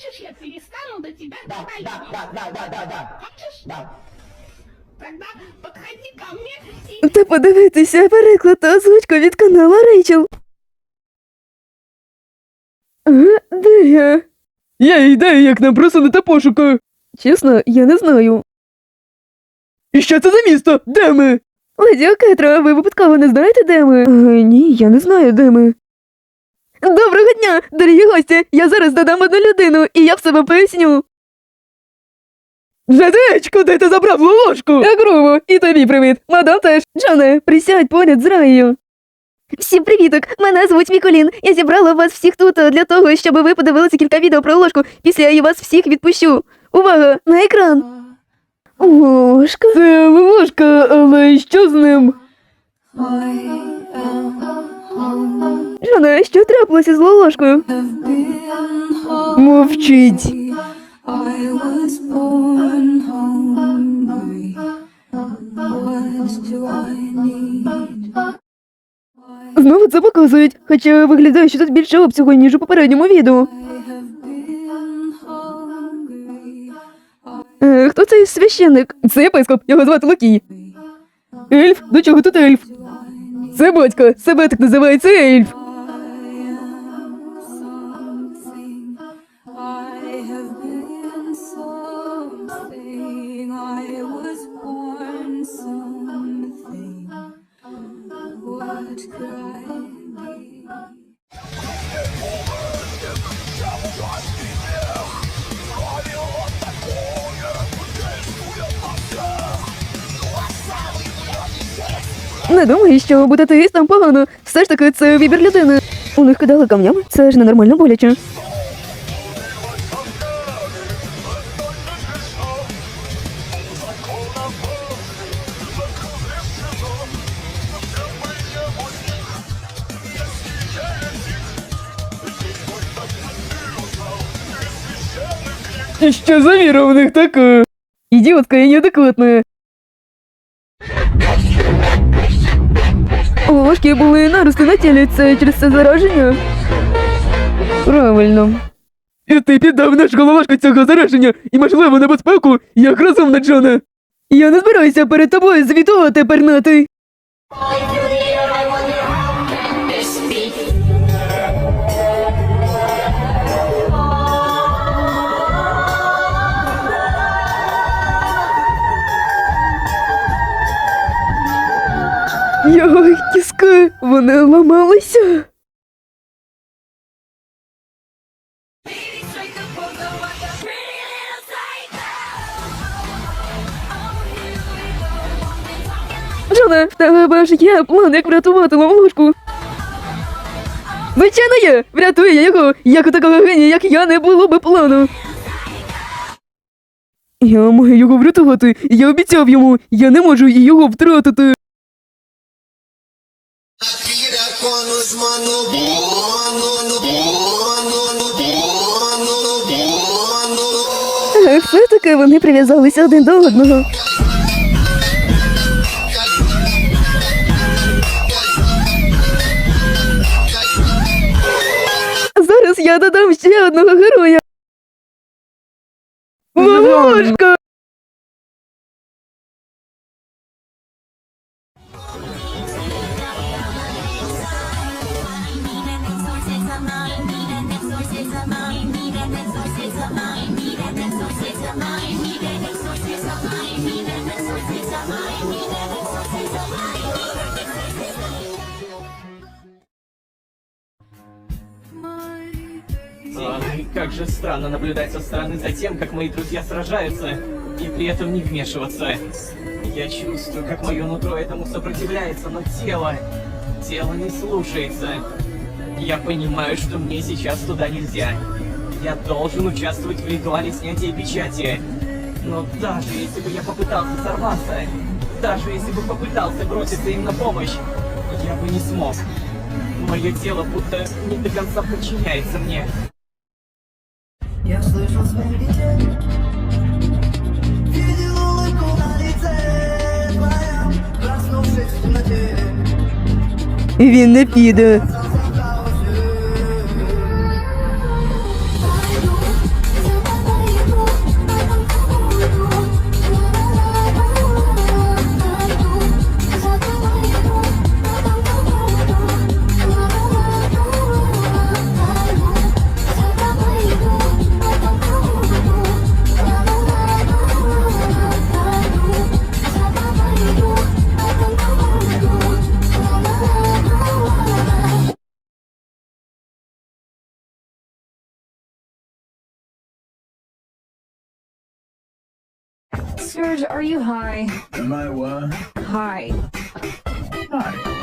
Хочешь, я перестану до тебя Да, да, да, да, да, да, да. Хочешь? Да. Тогда подходи ко мне и... Та подивитися переклад та озвучку від каналу Рейчел. А, де я? Я ідею, як нам просунути пошуки. Чесно, я не знаю. І що це за місто? Де ми? Леді Окетра, ви випадково не знаєте, де ми? Е, ні, я не знаю, де ми. Доброго дня, дорогі гості! Я зараз додам одну людину, і я все вам поясню. Жадеч, куди ти забрав ложку? Грубо, і тобі привіт. Мадам теж. Джоне, присядь поряд з Раєю. Всім привіток! Мене звуть Міколін. Я зібрала вас всіх тут для того, щоб ви подивилися кілька відео про ложку. Після я вас всіх відпущу. Увага! На екран! Ложка? Це ложка, але що з ним? Джоне, що трапилося з I need? Знову це показують, хоча виглядає, що тут більше обсягу, ніж у попередньому відео. Е, хто цей священник? Це єпископ, його звати Лукій. Ельф? До чого тут ельф? Це батько, себе так називається ельф. Не думаю, що бути атеїстом погано. Все ж таки, це вибір людини. У них кидали камнями, це ж ненормально боляче. І що за віра у них така? Ідіотка і неадекватна. У ложки були нарости на тілі, це через це зараження? Правильно. І ти піддав наш головашку цього зараження і можливо небезпеку, як розумна Джона. Я не збираюся перед тобою звітувати, пернатий. Його кіски, вони ламалися. Джоне, в тебе ж є план, як врятувати ловушку. Звичайно є! Врятує я його, як у такого генія, як я, не було би плану. Я маю його врятувати, я обіцяв йому, я не можу його втратити. Ех, все-таки вони прив'язалися один до одного. Зараз я додам ще одного героя. Ловушка! Как же странно наблюдать со стороны за тем, как мои друзья сражаются, и при этом не вмешиваться. Я чувствую, как мое нутро этому сопротивляется, но тело... Тело не слушается. Я понимаю, что мне сейчас туда нельзя. Я должен участвовать в ритуале снятия печати. Но даже если бы я попытался сорваться, даже если бы попытался броситься им на помощь, я бы не смог. Мое тело будто не до конца подчиняется мне. Я слышал звуки Видел улыбку на лице твоем Проснувшись в темноте Він не піде. Scourge, are you high? Am I what? High. Hi.